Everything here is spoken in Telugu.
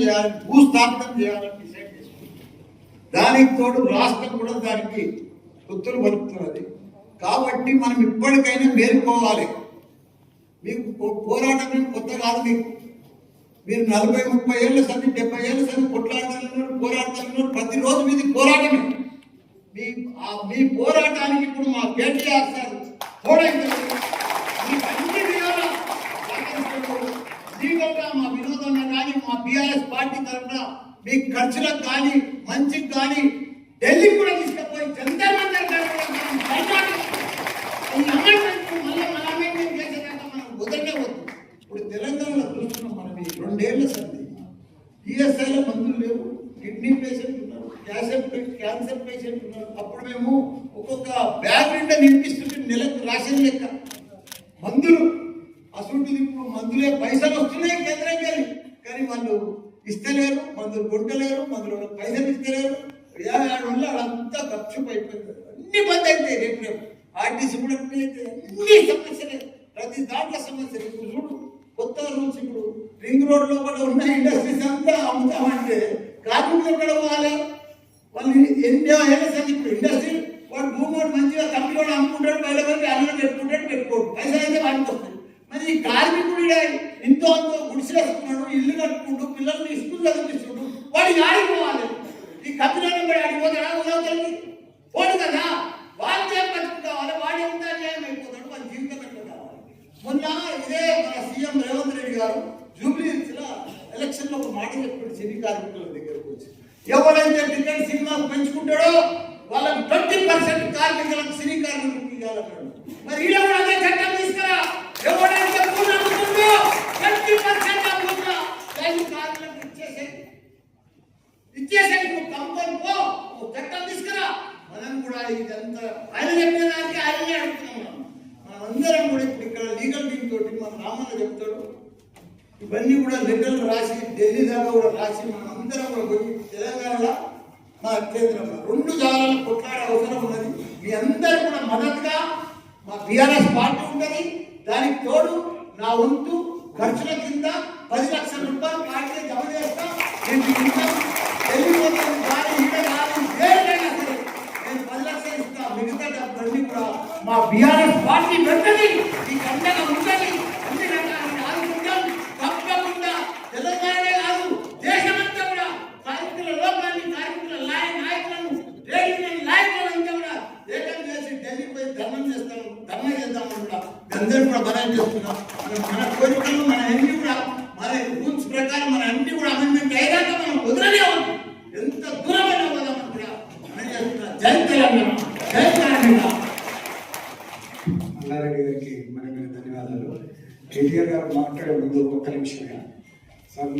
చేయాలి భూస్థాపితం చేయాలని డిసైడ్ చేసుకుంది దానికి తోడు రాష్ట్రం కూడా దానికి పొత్తులు పలుకుతున్నది. కాబట్టి మనం ఇప్పటికైనా మేలుకోవాలి. మీకు పో- పోరాటం కొత్త కాదు మీకు. మీరు నలభై ముప్పై ఏళ్ళ సంది డెబ్బై ఏళ్ళ సంది కొట్లాడుతున్నారు పోరాడుతున్నారు ప్రతిరోజు మీది పోరాటమే. మీ మీ పోరాటానికి ఇప్పుడు మా కేటీఆర్ సార్ పోరాటం మీకు అన్ని విధాలా సహకరిస్తున్నారు. లీగల్గా మా వినోదన్న కానీ మా బీఆర్ఎస్ పార్టీ తరఫున మీ ఖర్చులకు కానీ మంచికి కానీ ఢిల్లీ కూడా తీసుకుపోయి జంతర్ మంతర్ మళ్ళీ మనం వద్దు. ఇప్పుడు తెలంగాణలో చూస్తున్నాం మనం ఈ రెండేళ్ళ సంది ఈఎస్ఐలో మందులు లేవు కిడ్నీ పేషెంట్ ఉన్నారు క్యాన్సర్ క్యాన్సర్ పేషెంట్ ఉన్నారు. అప్పుడు మేము ఒక్కొక్క బ్యాగ్ నిండా నింపిస్తుంటే నెలకు రాసిన లెక్క. మందులు అసలు ఇప్పుడు మందులే పైసలు వస్తున్నాయి కేంద్రం వెళ్ళి కానీ వాళ్ళు ఇస్తలేరు మందులు కొంటలేరు మందులు పైసలు ఇస్తలేరు. ఏడాది వల్ల అదంతా ఖర్చు అయిపోయింది అన్ని బంద్ అయితే రేపు రేపు. ఆర్టీసీ కూడా అయితే అన్ని సమస్యలే. ప్రతి దాంట్లో సమస్యలు. ఇప్పుడు చూడు కొత్త రూల్స్ ఇప్పుడు. రింగ్ రోడ్ లోపల ఉన్న ఇండస్ట్రీస్ అంతా అమ్ముతామంటే కార్మికులు ఎక్కడ పోవాలి? వాళ్ళు ఎన్ని ఏళ్ళ సంది ఇప్పుడు ఇండస్ట్రీ వాడు భూమి మంచిగా కంపెనీ కూడా అమ్ముకుంటాడు బయట పోయి అన్నం పెట్టుకుంటాడు పెట్టుకోడు పైసలు అయితే వాడికి వస్తాయి మరి ఈ కార్మికుడు ఈడ ఇంతో విసిరేసుకున్నాడు ఇల్లు కట్టుకుంటూ పిల్లల్ని స్కూల్ చదివిస్తున్నాడు వాడికి ఆడిపోవాలి. ఈ కంపెనీ కూడా ఆడిపోతాడా ఉదాహరణకి పోడు కదా వాళ్ళు ఏం కావాలి వాడు ఎంత అన్యాయం అయిపోతాడు వాళ్ళ జీవితం పెట్టుకోవాలి మొన్న ఇదే మన సీఎం రేవంత్ రెడ్డి గారు జూబ్లీ ఎలక్షన్లో ఒక మాట చెప్పాడు సినీ కార్మికుల దగ్గరకు వచ్చి. ఎవరైతే టికెట్ సినిమాకు పెంచుకుంటాడో వాళ్ళకి ట్వంటీ పర్సెంట్ కార్మికులకు సినీ కార్మికులకు ఇవ్వాలన్నాడు. మరి ఈడ కూడా అదే చట్టం తీసుకురా ఎవరైతే పూర్ణ అమ్ముతుందో ట్వంటీ పర్సెంట్ అమ్ముతున్నా దాన్ని ఇచ్చేసేది ఇచ్చేసేది నువ్వు కమ్ముకొని పో నువ్వు చట్టం తీసుకురా. మనం కూడా ఇదంతా ఆయన చెప్పిన దానికి ఆయనే అడుగుతున్నాం మనం. అందరం కూడా ఇప్పుడు ఇక్కడ లీగల్ టీమ్ తోటి మన రామన్న చెప్తాడు. ఇవన్నీ కూడా లెటర్లు రాసి ఢిల్లీ దాకా కూడా రాసి మనం అందరం కూడా పోయి తెలంగాణలో మా కేంద్రంలో రెండు జాగాలను కొట్లాడే అవసరం ఉన్నది. మీ అందరు కూడా మద్దతుగా మా బీఆర్ఎస్ పార్టీ ఉన్నది. దానికి తోడు నా వంతు ఖర్చుల కింద పది లక్షలు మా బీఆర్ఎస్ పార్టీ పెట్టది ఈ కండగా ఉంటది అన్ని ఆదుకుంటాం తప్పకుండా కాదు దేశమంతా కూడా కార్మికుల లోకాన్ని కార్మికుల లాయ నాయకులను రేడియో నాయకులను కూడా ఏకం చేసి ఢిల్లీకి పోయి ధర్మం చేస్తాం ధర్మం కూడా అందరూ కూడా బలం చేస్తున్నాం మన మన కోరికలు మన ఎన్ని కూడా మన రూల్స్ ప్రకారం మన అన్ని కూడా అమెండ్మెంట్ అయ్యాక మనం వదలనే ఉంది ఎంత దూరమైన పోదామని కూడా మనం చేస్తున్నాం జై తెలంగాణ జై తెలంగాణ మల్లారెడ్డి గారికి మరి ధన్యవాదాలు. కేటీఆర్ గారు మాట్లాడే ముందు ఒక్క నిమిషమే. సార్